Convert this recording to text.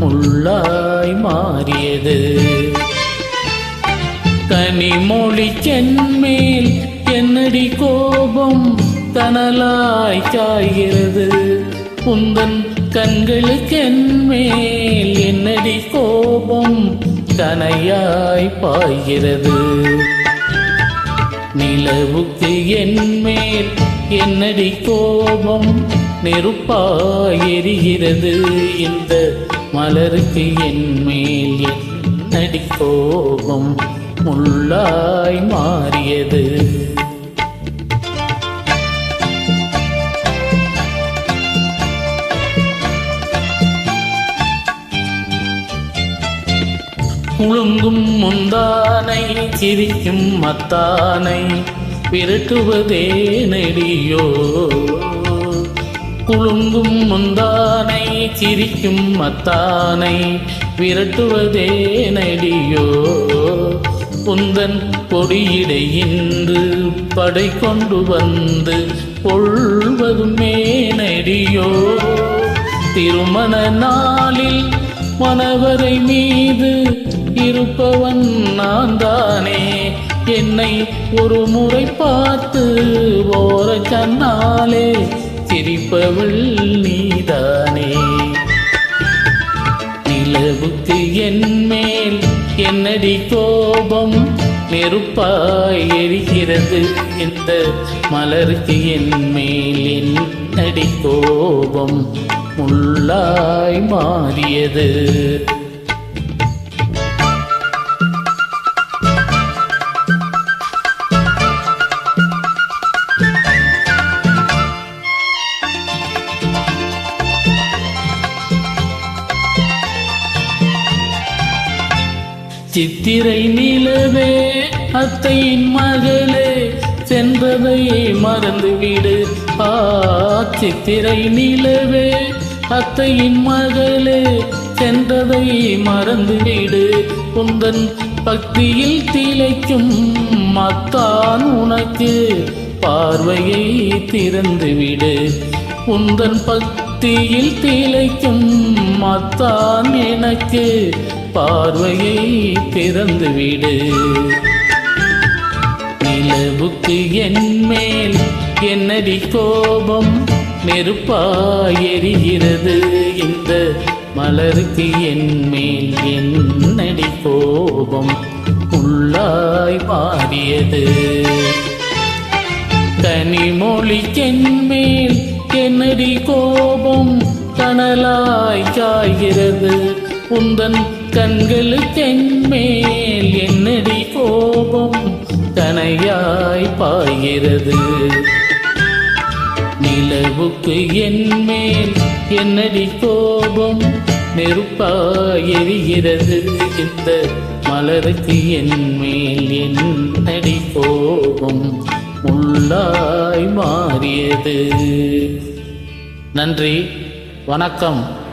முள்ளாய் மாறியது. கனிமொழி சென்மேல் என்னடி கோபம்? தனலாய் காய்கிறது உந்தன் கண்களுக்கு என்மேல் என்னடி கோபம்? கனையாய் பாய்கிறது. நிலவுக்கு என்மேல் என்னடி கோபம்? நெருப்பாய் எரிகிறது. இந்த மலருக்கு என்மேல் என்னடி கோபம்? முள்ளாய் மாறியது. முழுங்கும் முந்தானை சிரிக்கும் மத்தானை விரட்டுவதே நெடியோ குழுங்கும் முந்தானை சிரிக்கும் மத்தானை விரட்டுவதே நடியோ. புந்தன் பொடியிடையின்று படை கொண்டு வந்து கொள்வதுமே நடியோ. திருமண நாளில் மணவரை மீது இருப்பவன் நான் தானே என்னை ஒரு முறை பார்த்து ஓர கண்ணாலே சிரிப்பவள் நீதானே? நிலவுக்கு என்மேல் என்னடி கோபம்? நெருப்பாய் எரிகிறது இந்த மலருக்கு என்மேல் என்னடி கோபம்? முள்ளாய் மாறியது. சித்திரை நிலவே அத்தையின் மகளே சென்றதை மறந்துவிடு. ஆ சித்திரை நிலவே அத்தையின் மகளே சென்றதை மறந்துவிடு. உந்தன் பக்தியில் திளைக்கும் மத்தான் உனக்கு பார்வையை திறந்துவிடு. உந்தன் பக்தியில் திளைக்கும் மத்தான் எனக்கு பார்வையை திறந்துவிடு. நிலவுக்கு என் மேல் என்னடி கோபம்? நெருப்பாய் எரிகிறது. இந்த மலருக்கு என் மேல் என்னடி கோபம்? உள்ளாய் மாறியது கனிமொழி மேல் என்னடி கோபம்? கனலாய் காய்கிறது. உந்தன் கண்களுக்கு மேல் என்னடி கோபம்? தனையாய் பாய்கிறது. நிலவுக்கு என்மேல் என்னடி கோபம்? நெருப்பாய் எரிகிறது. இந்த மலருக்கு என்மேல் என்னடி கோபம்? முள்ளாய் மாறியது. நன்றி. வணக்கம்.